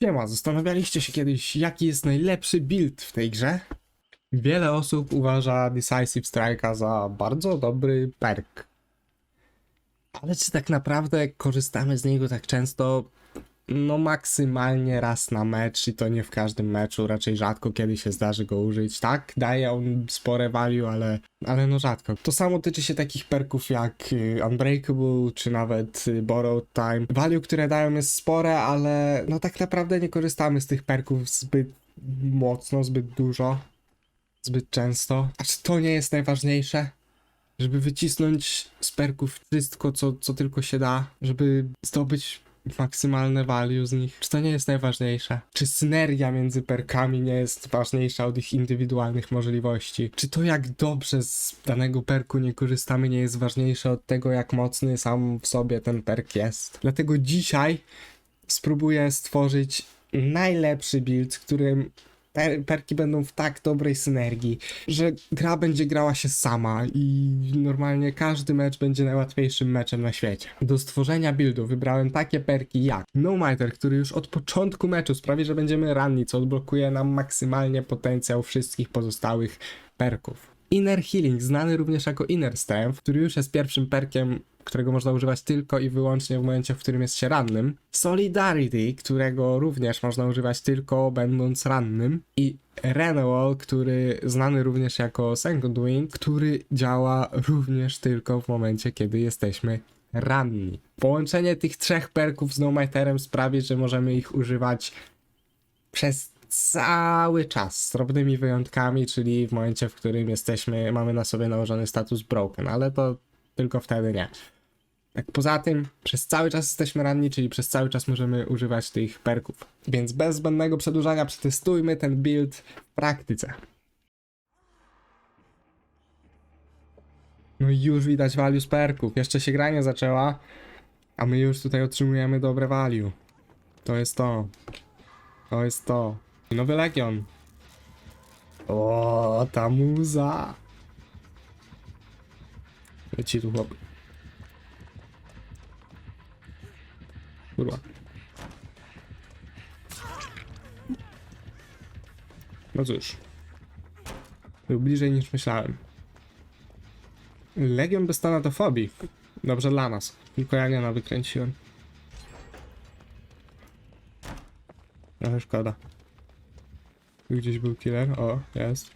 Siema, zastanawialiście się kiedyś, jaki jest najlepszy build w tej grze? Wiele osób uważa Decisive Strike'a za bardzo dobry perk. Ale czy tak naprawdę korzystamy z niego tak często? No maksymalnie raz na mecz i to nie w każdym meczu, raczej rzadko kiedy się zdarzy go użyć. Tak, daje on spore value, ale, ale no rzadko. To samo tyczy się takich perków jak y, Unbreakable czy nawet y, Borrowed Time. Value, które dają jest spore, ale no tak naprawdę nie korzystamy z tych perków zbyt mocno, zbyt dużo, zbyt często. A czy to nie jest najważniejsze? Żeby wycisnąć z perków wszystko, co, co tylko się da, żeby zdobyć maksymalne value z nich. Czy to nie jest najważniejsze? Czy synergia między perkami nie jest ważniejsza od ich indywidualnych możliwości? Czy to jak dobrze z danego perku nie korzystamy nie jest ważniejsze od tego jak mocny sam w sobie ten perk jest? Dlatego dzisiaj spróbuję stworzyć najlepszy build, którym per perki będą w tak dobrej synergii, że gra będzie grała się sama i normalnie każdy mecz będzie najłatwiejszym meczem na świecie. Do stworzenia buildu wybrałem takie perki jak No Miter, który już od początku meczu sprawi, że będziemy ranni, co odblokuje nam maksymalnie potencjał wszystkich pozostałych perków. Inner Healing, znany również jako Inner Strength, który już jest pierwszym perkiem, którego można używać tylko i wyłącznie w momencie, w którym jest się rannym. Solidarity, którego również można używać tylko będąc rannym. I Renewal, który znany również jako Second Wind, który działa również tylko w momencie, kiedy jesteśmy ranni. Połączenie tych trzech perków z No Miterem sprawi, że możemy ich używać przez cały czas, z drobnymi wyjątkami, czyli w momencie, w którym jesteśmy, mamy na sobie nałożony status broken, ale to tylko wtedy nie. Tak poza tym, przez cały czas jesteśmy ranni, czyli przez cały czas możemy używać tych perków. Więc bez zbędnego przedłużania przetestujmy ten build w praktyce. No i już widać value z perków. Jeszcze się gra nie zaczęła, a my już tutaj otrzymujemy dobre value. To jest to. To jest to. Nowy Legion. O, ta muza. Leci tu chłop. Kurwa. No cóż. Był bliżej niż myślałem. Legion bez tanatofobii. Dobrze dla nas. Tylko ja nie wykręciłem. Trochę szkoda. Tu gdzieś był killer. O, jest.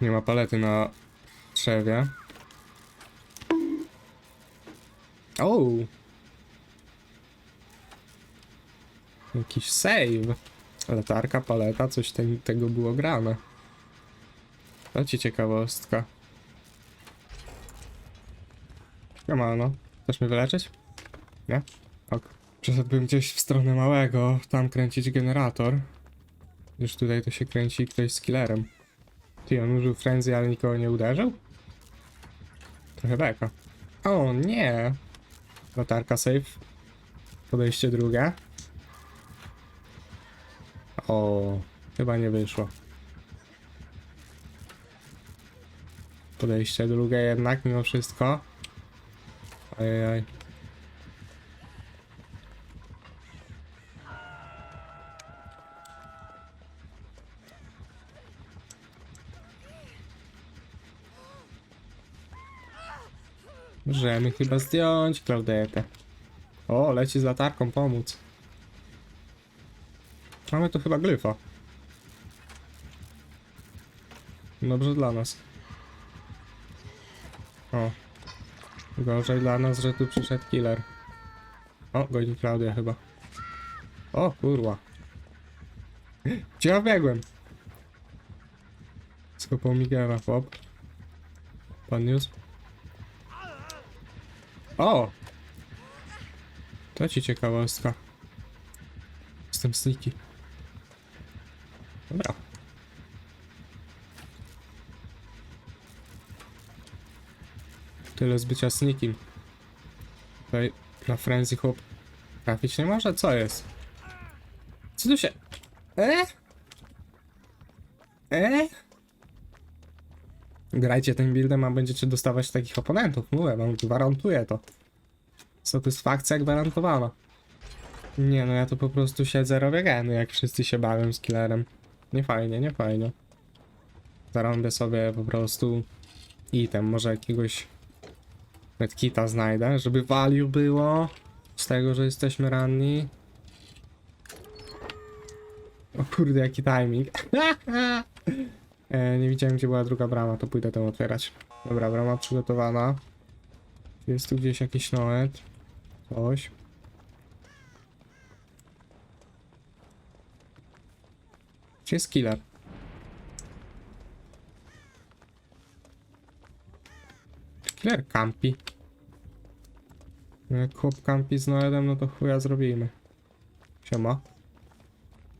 Nie ma palety na drzewie. O! Jakiś save. Latarka, paleta, coś te, tego było grane. To ci ciekawostka. no. Chcesz mnie wyleczyć? Nie? Ok. Przeszedłbym gdzieś w stronę małego, tam kręcić generator. Już tutaj to się kręci ktoś z killerem. Ty, on użył frenzy, ale nikogo nie uderzył? Trochę beka. O nie! Latarka safe. Podejście drugie. O, chyba nie wyszło. Podejście drugie jednak mimo wszystko. Ajajaj. Możemy chyba zdjąć Claudetę. O, leci z latarką pomóc. Mamy tu chyba glyfa. Dobrze dla nas. O. Gorzej dla nas, że tu przyszedł killer. O, goni Klaudia chyba. O, kurwa. Gdzie ja biegłem? Skopał Miguela, chłop. Podniósł. O! To ci ciekawostka. Jestem sneaky. Dobra. Tyle z bycia sneakim. Tutaj na frenzy chłop trafić nie może? Co jest? Co tu się... E? E? Grajcie tym buildem, a będziecie dostawać takich oponentów. Mówię wam, gwarantuję to. Satysfakcja gwarantowana. Nie no, ja to po prostu siedzę, robię geny, jak wszyscy się bawią z killerem. Nie fajnie, nie fajnie. Zarąbię sobie po prostu item, może jakiegoś medkita znajdę, żeby value było z tego, że jesteśmy ranni. O kurde, jaki timing. e, nie widziałem, gdzie była druga brama, to pójdę tę otwierać. Dobra, brama przygotowana. Jest tu gdzieś jakiś noet. Coś. Gdzie jest killer? Killer campi. Jak chłop campi z Noedem, no to chuja zrobimy. Siema.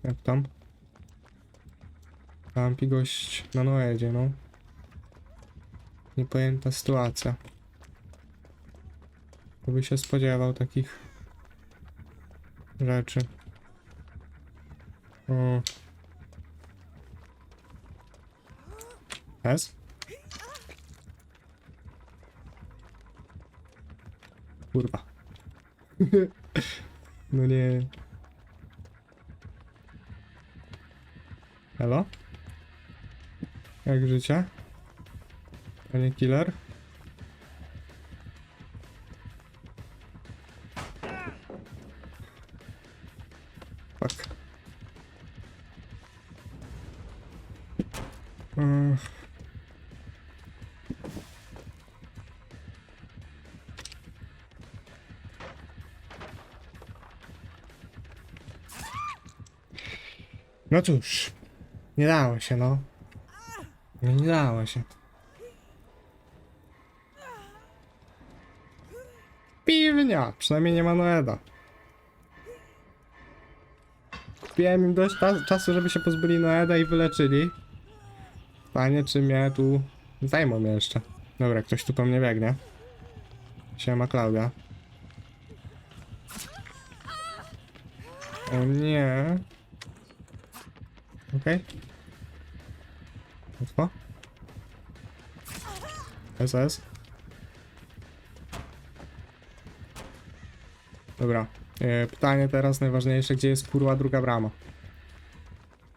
Jak tam? Campi gość na Noedzie, no. Niepojęta sytuacja. Kto by się spodziewał takich rzeczy. O. S? Kurwa. no nie. Halo? Jak życie? Panie killer? Fuck. No cóż, nie dało się, no. No nie dało się. Piwnia, przynajmniej nie ma Noeda. Kupiłem im dość cza- czasu, żeby się pozbyli Noeda i wyleczyli. Panie, czy mnie tu zajmą jeszcze. Dobra, ktoś tu po mnie biegnie. Siema Klaudia. O nie. Okej. Łatwo. SS. Dobra. E, pytanie teraz najważniejsze, gdzie jest kurwa druga brama?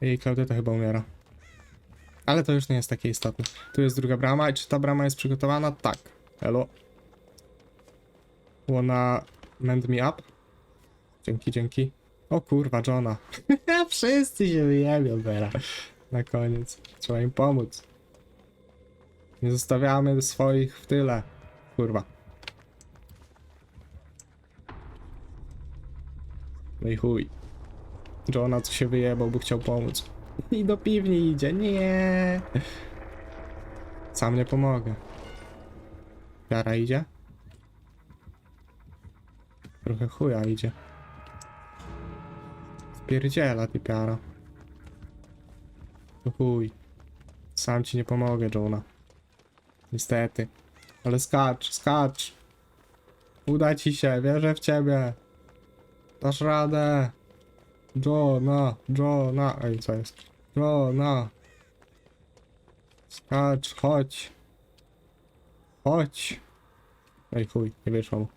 I Klaudia to chyba umiera. Ale to już nie jest takie istotne. Tu jest druga brama i czy ta brama jest przygotowana? Tak. Hello. Wanna mend me up? Dzięki, dzięki. O kurwa, Johna. Wszyscy się wyjebią teraz. Na koniec. Trzeba im pomóc. Nie zostawiamy swoich w tyle. Kurwa. No i chuj. Johna co się wyjebał, bo chciał pomóc. I do piwni idzie. Nie. Sam nie pomogę. Jara idzie? Trochę chuja idzie. Spierdziela ty piara. Chuj. Sam ci nie pomogę, Jonah. Niestety. Ale skacz, skacz. Uda ci się, wierzę w ciebie. Dasz radę. Jona, Jona. Ej, co jest? Jona. Skacz, chodź. Chodź. Ej, chuj, nie wyszło mu.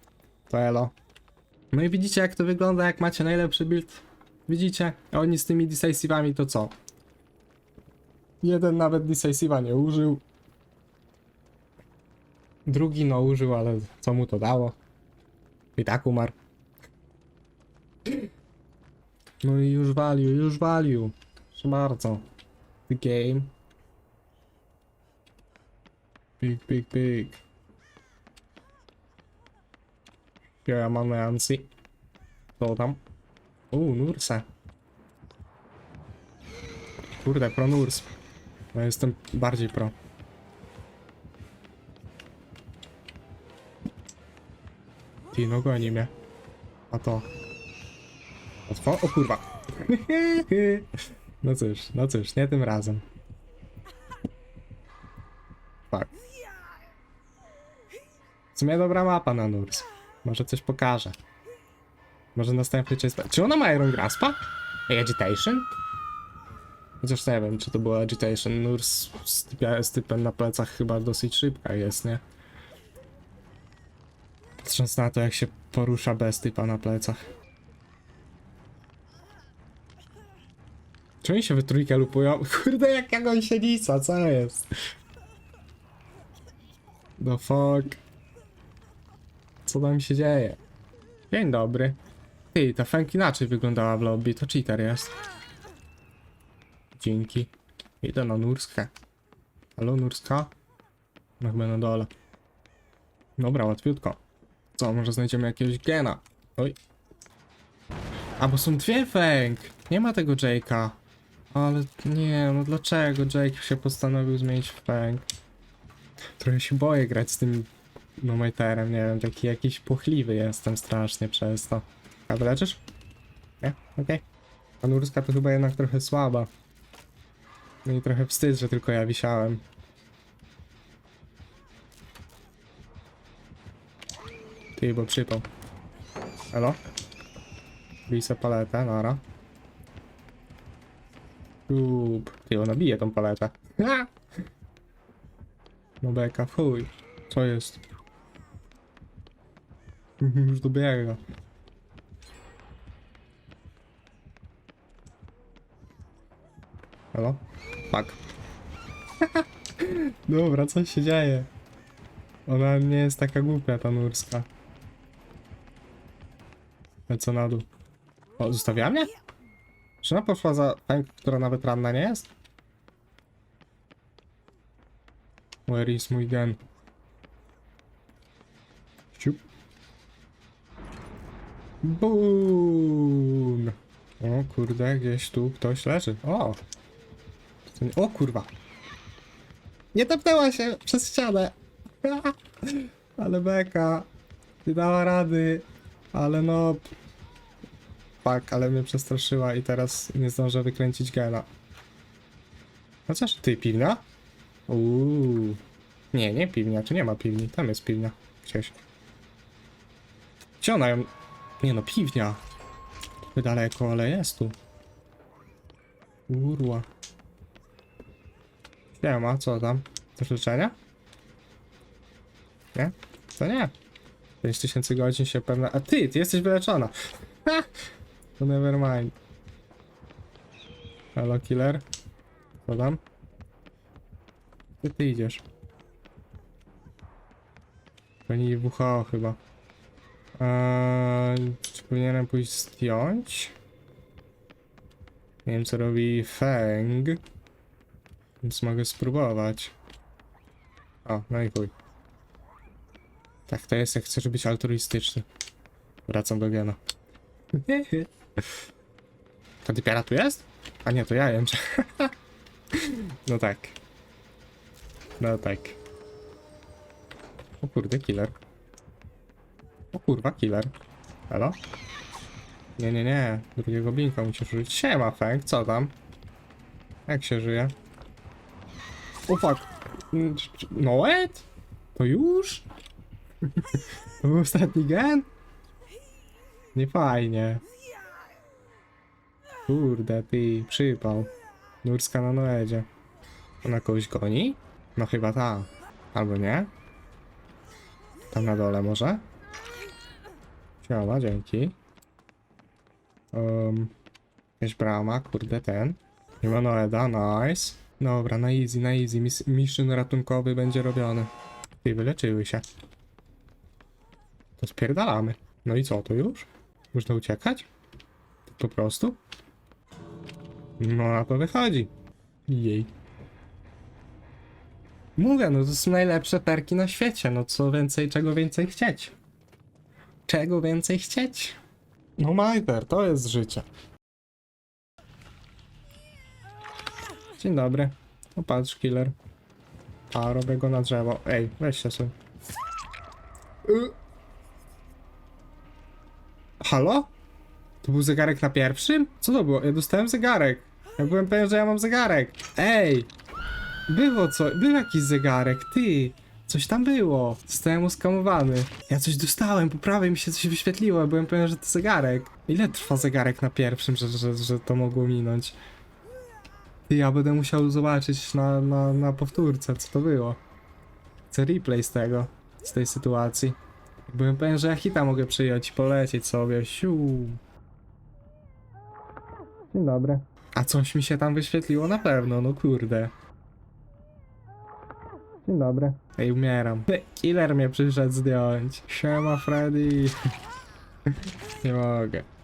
To elo. No i widzicie jak to wygląda, jak macie najlepszy build. Widzicie? Oni z tymi decisivami to co? Jeden nawet decisiva nie użył. Drugi no użył, ale co mu to dało? I tak umarł. No i już value, już value. Proszę bardzo. The game. Big, big, big. Ja mam Nancy. Co tam? Uuu, Nurse. Kurde, pro Ja jestem bardziej pro. Ty, no goni mnie. A to. Łatwo? O kurwa. No cóż, no cóż, nie tym razem. Tak. W sumie dobra mapa na Nurs. Może coś pokaże. Może następny jest... Czy ona ma Iron Graspa? Agitation? Chociaż nie wiem, czy to była agitation. Nurs z, z typem na plecach chyba dosyć szybka jest, nie? Patrząc na to, jak się porusza bez typa na plecach. Czy oni się we trójkę lupują? Kurde, jak jak on się lica, co jest? The fuck? Co tam się dzieje? Dzień dobry. Ty, ta Feng inaczej wyglądała w lobby, to cheater jest. Dzięki. Idę na Nurskę. Halo, Nurska? No chyba na dole. Dobra, łatwiutko. Co, może znajdziemy jakiegoś gena? Oj. A, bo są dwie Feng! Nie ma tego Jake'a. Ale nie, no dlaczego Jake się postanowił zmienić w Feng? Trochę się boję grać z tym Nomajterem, nie wiem, taki jakiś płochliwy jestem strasznie przez to. A wyleczysz? Nie? Okej. A Nurska to chyba jednak trochę słaba. No i trochę wstyd, że tylko ja wisiałem. Ty, bo przypał. Elo? Bij se paletę, nara. Tup. Ty, ona bije tą paletę. Ha! No beka, chuj. Co jest? Już dobiega. Halo? Fuck. Dobra, co się dzieje? Ona nie jest taka głupia, ta nurska. Lecę na dół. O, zostawiła mnie? Czy ona poszła za pęk, która nawet ranna nie jest? Where is mój gen? Ciup. Boom! O kurde, gdzieś tu ktoś leży. O! O kurwa! Nie tepnęła się przez ścianę! Ale beka! Nie dała rady! Ale no... Fuck, ale mnie przestraszyła i teraz nie zdążę wykręcić gena. Chociaż ty, piwnia? Uuu. Nie, nie piwnia, tu nie ma piwni, tam jest piwnia. Gdzieś. Gdzie ona ją... Nie no, piwnia. Daleko, ale jest tu. Urła. Nie ma, co tam? Coś leczenia? Nie? To nie. 5000 godzin się pewna... A ty, ty jesteś wyleczona. Ha! To never mind. Halo, killer? Co tam? Gdzie ty idziesz? Pani WHO chyba. Eee, czy powinienem pójść zdjąć? Nie wiem co robi Feng. Więc mogę spróbować. O, no i chuj. Tak to jest, jak chcesz być altruistyczny. Wracam do Gena. Ta typiara tu jest? A nie, to ja jem. no tak. No tak. O kurde, killer. O kurwa, killer. Halo? Nie, nie, nie. Drugiego blinka musisz użyć. Siema, Feng, co tam? Jak się żyje? O fuck. No what? To już? to był ostatni gen? Nie fajnie. Kurde, ty, przypał. Nurska na Noedzie. Ona kogoś goni? No chyba ta. Albo nie? Tam na dole może? Siema, dzięki. Um, jakaś brama, kurde ten. Nie ma Noeda, nice. Dobra, na easy, na easy. Mis mission ratunkowy będzie robiony. Ty, wyleczyły się. To spierdalamy. No i co, to już? Można uciekać? Po prostu? No na to wychodzi. Jej. Mówię, no to są najlepsze perki na świecie. No co więcej, czego więcej chcieć? Czego więcej chcieć? No majter, to jest życie. Dzień dobry. O patrz, killer. A, robię go na drzewo. Ej, weź się sobie. Y. Halo? To był zegarek na pierwszym? Co to było? Ja dostałem zegarek. Ja byłem pewien, że ja mam zegarek. Ej! Było co? Był jakiś zegarek, ty! Coś tam było. Zostałem uskamowany. Ja coś dostałem, po prawej mi się coś wyświetliło, ja byłem pewien, że to zegarek. Ile trwa zegarek na pierwszym, że, że, że to mogło minąć? Ty, ja będę musiał zobaczyć na, na, na powtórce, co to było. Chcę replay z tego, z tej sytuacji. Byłem pewien, że ja hita mogę przyjąć i polecieć sobie. Siu. Dzień dobry. A coś mi się tam wyświetliło na pewno, no kurde. Dzień dobry. Ej, umieram. Killer mnie przyszedł zdjąć. Siema, Freddy. Nie mogę.